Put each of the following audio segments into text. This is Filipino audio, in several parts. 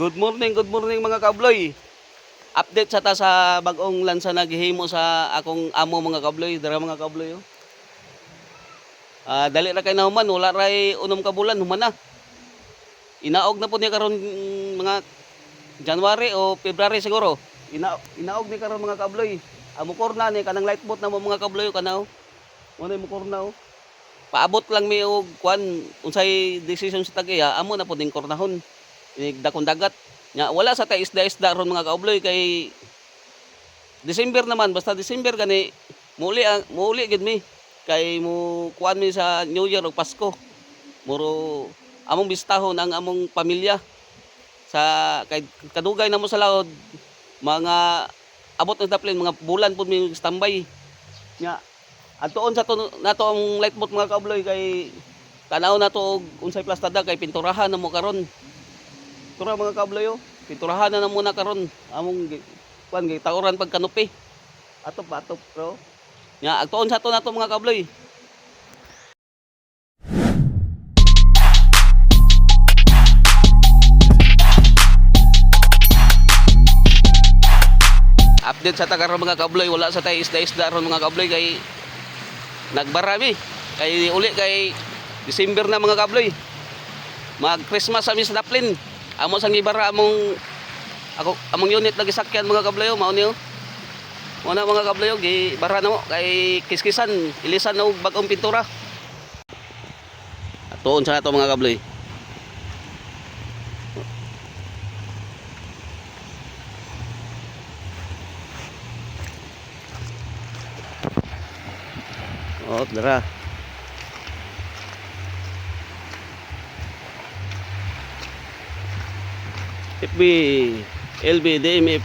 Good morning, good morning mga kabloy. Update sa ta sa bagong lansa naghihimo sa akong amo mga kabloy, dara mga kabloy. Oh. Ah, dali ra kay nahuman, wala ray unom ka bulan human na. Inaog na po niya karon mm, mga January o February siguro. Ina inaog ni karon mga kabloy. Amo korna ni kanang light boat na mo mga kabloy kanaw. Mo na mo korna oh. Paabot lang mi og kwan unsay decision sa tagiya, amo na po ding kornahon. Inigdakon dagat. Nya wala sa tay isda-isda ron mga kaubloy kay December naman basta December gani muli ang muli gid mi kay mo kuan mi sa New Year ug Pasko. Muro among bistahon ang among pamilya sa kay kadugay na mo sa laod mga abot na daplin mga bulan pud mi standby. Nya Atuon sa to nato ang light boat mga kaubloy kay tanaw na to unsay plastada kay pinturahan na mo karon. Tura mga kaubloy oh. Pinturahan na na muna karon among kuan gi tauran pag kanupi. Atop atop bro. Nya agtuon sa to nato mga kaubloy. Update sa taga mga kabloy wala sa tay isda-isda ron mga kabloy kay nagbarami kay uli kay December na mga kabloy mag Christmas sa Daplin amo sang ibara among ako among unit lagi sakyan mga kabloy mao niyo. Mo na mga kabloy gi bara na mo kay kiskisan ilisan og bagong pintura. Atuon sa nato mga kabloy Oh, dara. FB LB DMF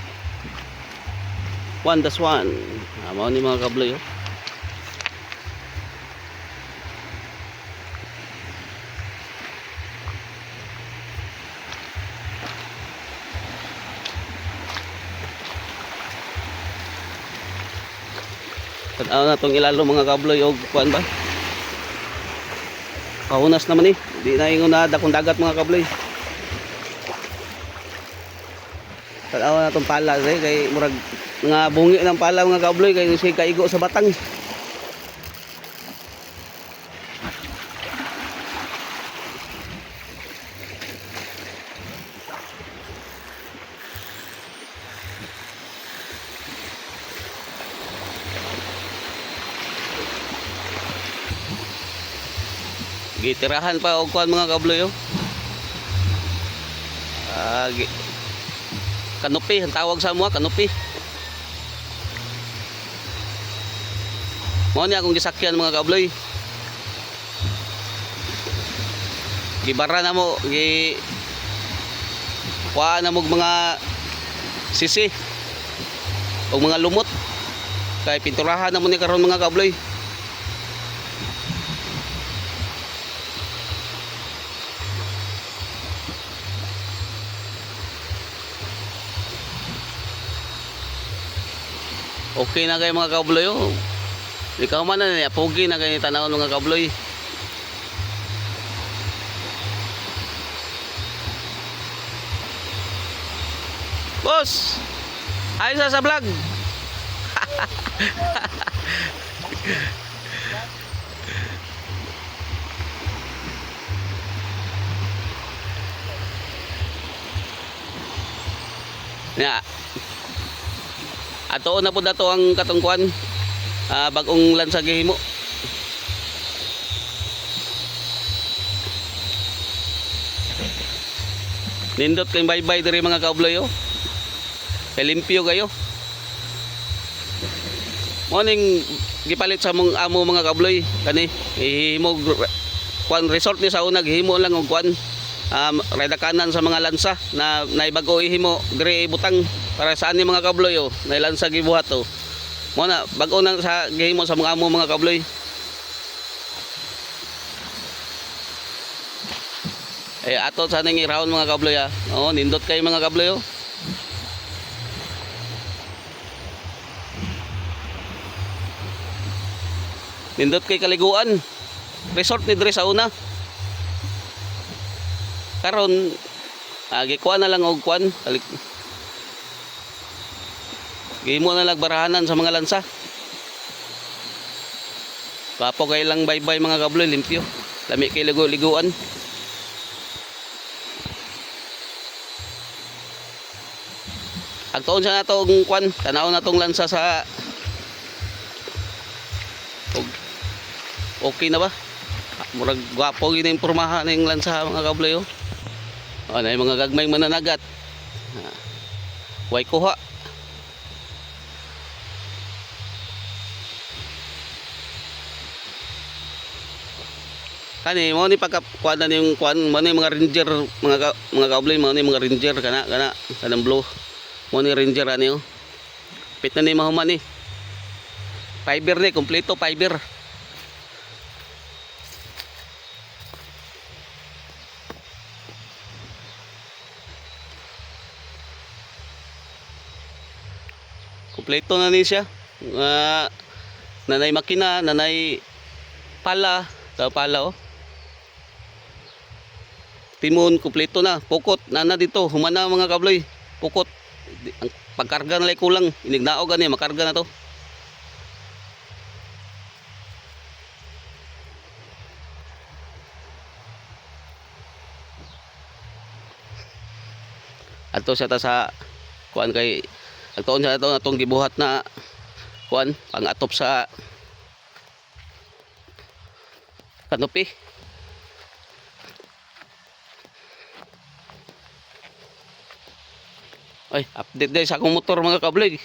1 das 1 Amo ni mga kabloy oh. Tanaw na tong ilalo mga kabloy og kuan ba? Kaunas naman eh. Di na ingon na dakong dagat mga kabloy. Tanaw na tong pala eh kay murag mga bungi ng pala mga kabloy kay si kaigo sa batang. Gitirahan pa og kuan mga kabloy oh. Ah, kanupi ang tawag sa mga kanupi. Mao ni akong gisakyan mga kabloy. Gibara na mo gi kuha na mo mga sisi o mga lumot kay pinturahan na mo ni karon mga kabloy. Okay na kayo mga kabloy oh. Ikaw man na niya, pogi na kayo tanaw mga kabloy. Boss! Ayos na sa vlog! Nga, Ato na po na to ang katungkuan ah, bagong lansa gihimo. Nindot kayong bye-bye diri mga kaubloy oh. Kay limpyo kayo. Morning gipalit sa mong amo mga kabloy kani ihimo kuan resort ni sa una gihimo lang og kuan um, reda kanan sa mga lansa na naibago ihimo dire ibutang. Para sa ani mga kabloy oh? Nailansa gibuhat oh. Mo na bago na sa gihimo sa mga amo mga kabloy. Eh ato sa ning irawon mga kabloy ah. Oh nindot kay mga kabloy oh. Nindot kay kaliguan. Resort ni dire sa una karon Ah, gikuha na lang og kwan. Talik. Gimo na lang barahanan sa mga lansa. Papo kay lang bye-bye mga kabloy, limpyo. Lami kay ligo-liguan. Agtuon siya na itong kwan, tanaw na itong lansa sa okay na ba? Ah, Murag gwapo yun yung pormahan ng lansa mga kabloy oh. O, na mga gagmay mananagat. Ah, Way kuha. Kani mo ni pagka kuan na yung kuan mo ni mga ranger mga mga kabloy mo ni mga ranger kana kana kanang blue. Mo ni ranger ani oh. Pit na ni mahuman ni. Fiber ni kompleto fiber. Kompleto na ni siya. Ah, nanay makina, nanay pala, daw pala oh. Timon kompleto na, pukot nana dito, humana mga kabloy. Pukot. Ang pagkarga na lang kulang, inignaog gani makarga na to. Adto siya ta sa kuan kay Agtuon siya ito atong gibuhat na kuan pangatop sa kanopi. Ay, update din sa akong motor mga kabloy.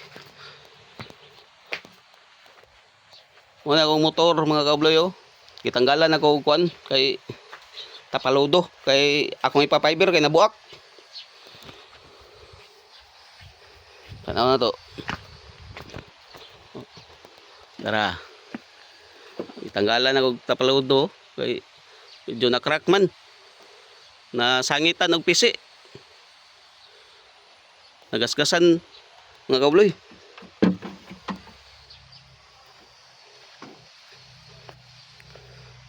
Muna akong motor mga kabloy oh. Gitanggalan ako kuan kay tapalodo kay akong ipa-fiber kay nabuak. Tanaw na to. Tara. Itanggalan ako og tapalodo kay medyo na crack man. Na sangitan og pisi. Nagasgasan mga kabloy.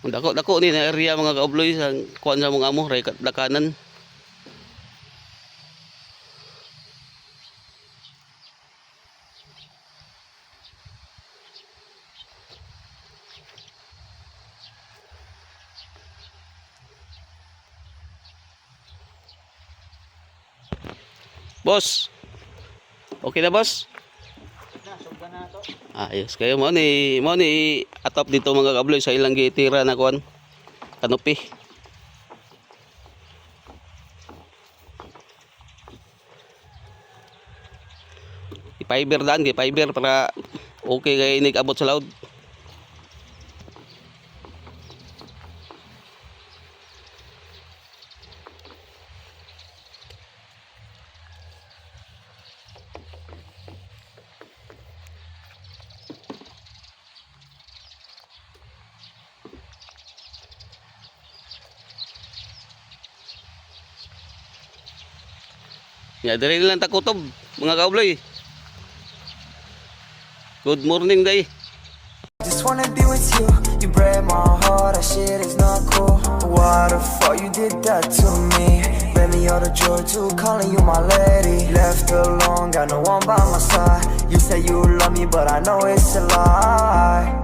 Dako dako ni na area mga kabloy sa kuan sa mga amo ray dakanan. Boss. Okay na boss? Ayos kayo mo ni mo ni atop dito mga kabloy sa ilang gitira na kuan. Kanupi. I-fiber daan, i-fiber para okay kay inig abot sa loud. Ya, diri lang ta kutob mga kabloy. Good morning day. Just wanna be with you. You break my heart, that shit is not cool. Why the fuck you did that to me? Let me all the joy to calling you my lady. Left alone, got no one by my side. You say you love me, but I know it's a lie.